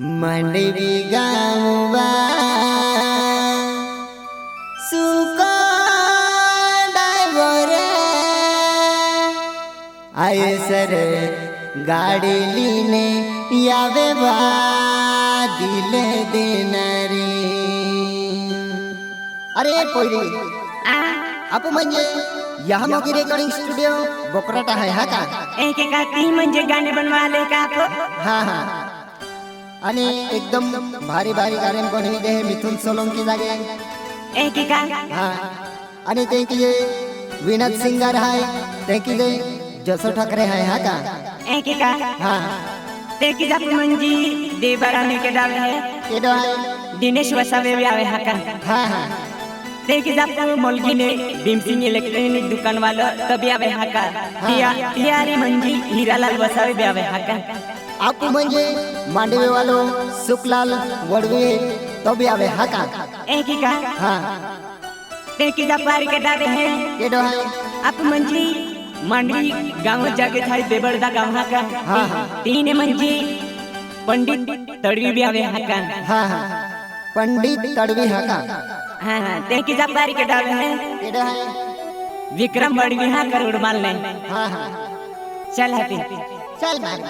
मंडरी गाँवा सुका सर गाड़ी लीने यावे बा देना रे अरे पोरी आप मंजे यहाँ मोगी रिकॉर्डिंग स्टूडियो बोकराटा है हाँ का? एक एक आती मंजे गाने बनवा ले का तो? हाँ हाँ। आणि एकदम भारी भारी गाणे बनवी दे मिथून सोलंकी जागे. हा. आणि ते की जे विनोद सिंगर आहे ते की जे जसो ठाकरे आहे हा का? हा. ते की जाप म्हणजे देवराने के डावे है केडो आहे. दिनेश वसावे भी आवे हाका हा हा. ते की जाप मुलगी ने भीमसिंग इलेक्ट्रॉनिक दुकान वाला तभी आवे हाका तिया तियारी म्हणजे हिरालाल वसावे भी आवे हाका आपू म्हणजे मांडवी वालो सुखलाल वडवे तो भी आवे हा का? एकेका हा. ते की जाप पारी के डावे है। केडो आहे आप म्हणजे मांडवी गाव जागे थाई बेबडदा गाव हा हा. तीन म्हणजे पंडित तडवी भी आवे हाका. हा हा. पंडित तडवी हा का हाँ हाँ. ते की जाप पारी के डावे है। केडो आहे विक्रम बड़वी हाँ करोड़ माल ने हा हा. चल हटी चल मार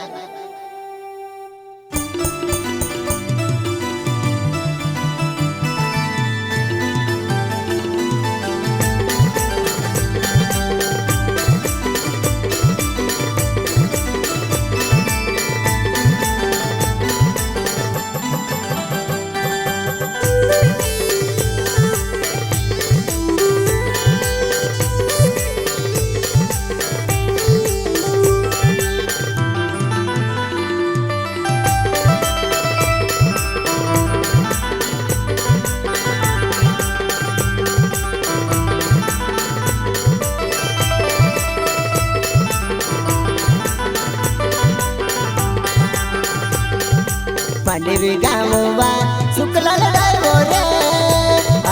पांडवी गाववा सुकला गावो रे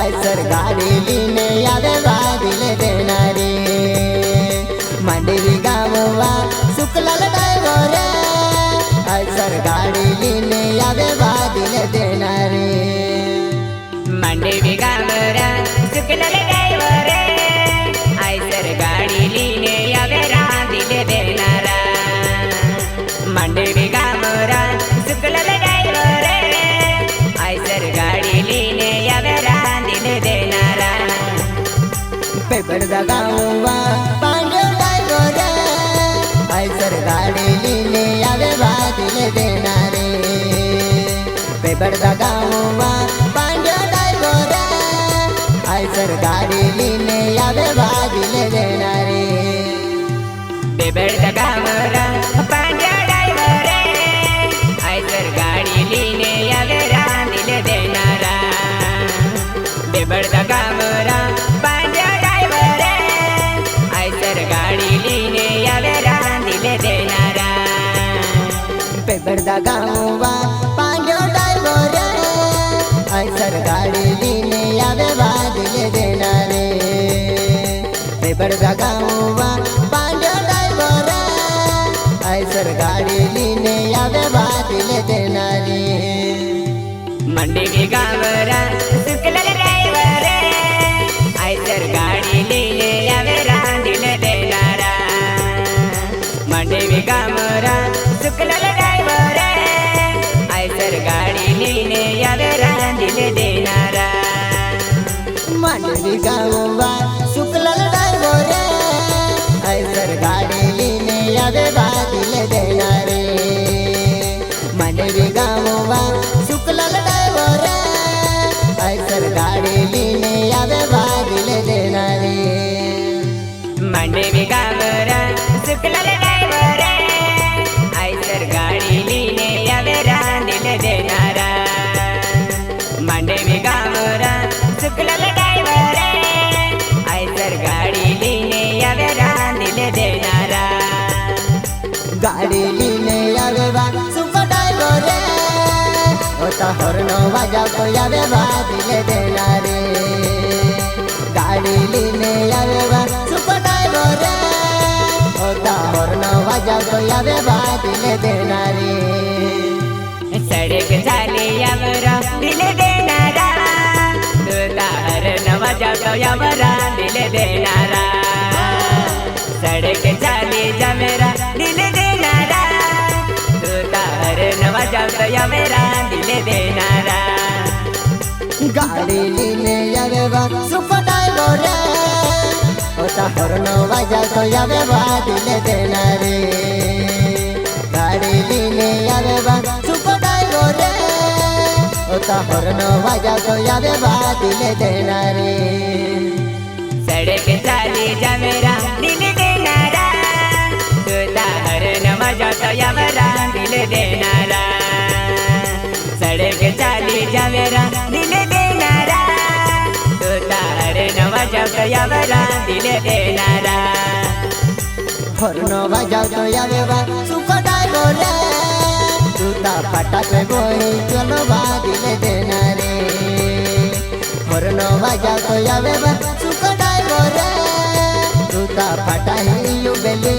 आयसर गाडी लिने यावे वादिले देणारे. बेबड पेपर गाववा पांडव गावो रे आयसर गाडी लिने यावे वादिले देणारे. पेपर गाववा हरनो वाजा तो दिले देना रे गाड़ी बा सुपर ड्राइवर रे होता तो दिले देना रे सड़क यावरा दिले देना रा होता तो यावरा दिले देना रा सड़क जा मेरा दिले देना रा होता तो देणारा गाडी लिने यावे बा सुपटाय होता हरण वाजातो यावे दिले देणारे गाडी लिने यावे बा सुपटाय होता हरण वाजातो यावे दिले देणारे सडक चाली जमेरा दिल बजावतो यावरा दिल देणारा. हरण वाजातो यावे बा सुपटाय गोरे तुता फटाक गोई चलो बा दिले देणारे. हरण वाजातो यावे बा सुपटाय गोरे तुता फटाई युबेली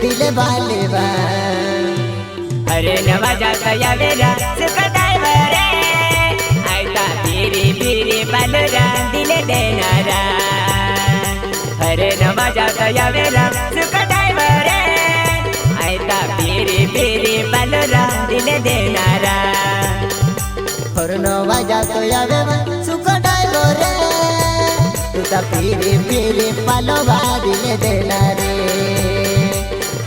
दिले बाले बा अरे नवा जाता या वेरा सुखदाय जाता या वेरा सुखदाय वरे आयता फिरी फिरी बालरा दिले देणारा. हरण वाजातो यावे बा सुपटाय गोरे तुता फिरी फिरी पालो बा दिले देणारे.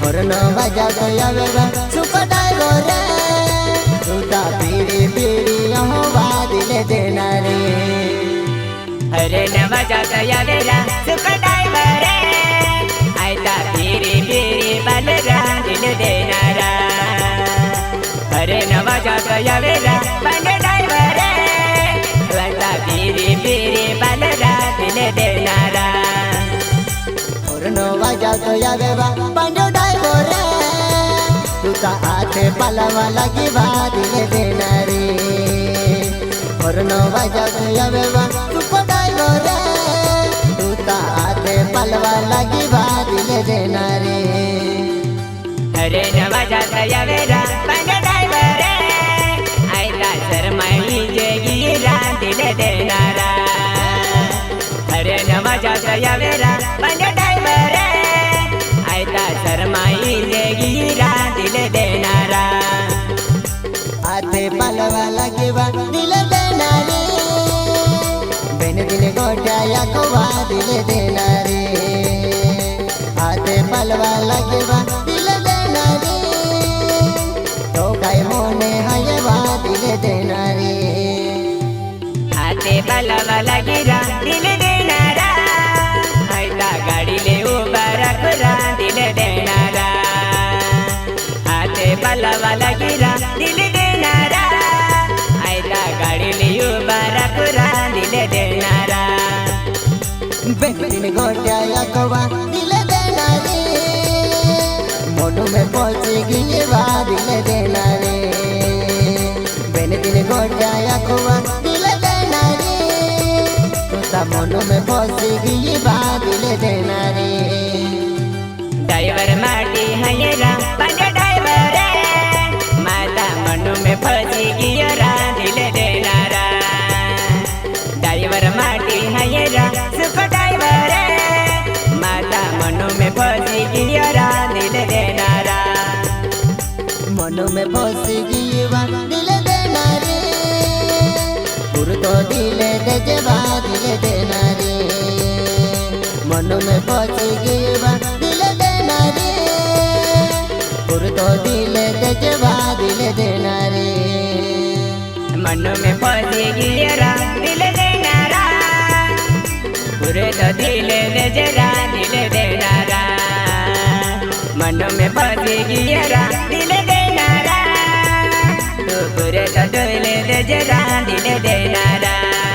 हरण वाजातो यावे बा सुपटाय गोरे तुता फिरी फिरी अहो बा दिले देणारे. अरे नवा जाता या वेरा सुखदाय वरे वाजातो यावे बा पांडव डाय गोरे। तुता हाते पालावा लागी बा दिले देणारे। हरण वाजातो यावे बा सुपटाय गोरे। तुता हाते पालवा लागी बा दिले देणारे। अरे नवा दिले देणारे बेन दिले गोट्या या कोवा दिले देणारे हाते पालवा लागी बा दिले देणारे तो काय मोने हाय बा दिले देणारे हाते बलवा लगिरा दिल देणारा आयता गाडीले उभा राखुरा दिल देणारा हाते बलवा लगिरा गोट्या या दिल देना रे। मोटू में पहुँची गई बा दिल देना रे। बेन दिन गोट्या कोवा दिले देणारे तुझा मोनू में पहुँची गई बा दिल देना रे। ड्राइवर माटी हयरा मोनू में गई बा दिले देणारे गुरु तो दिले दे बा दिले देणारे मोनू में गई बा दिले देणारे गुरु तो दिले दे बा दिले देणारे मनु में फसी गियरा दिल देणारा पुरे तो दिल दे जरा दिल देणारा मनु में फसी गियरा Pure, pure, pure, pure, pure, pure, pure, pure, pure, pure,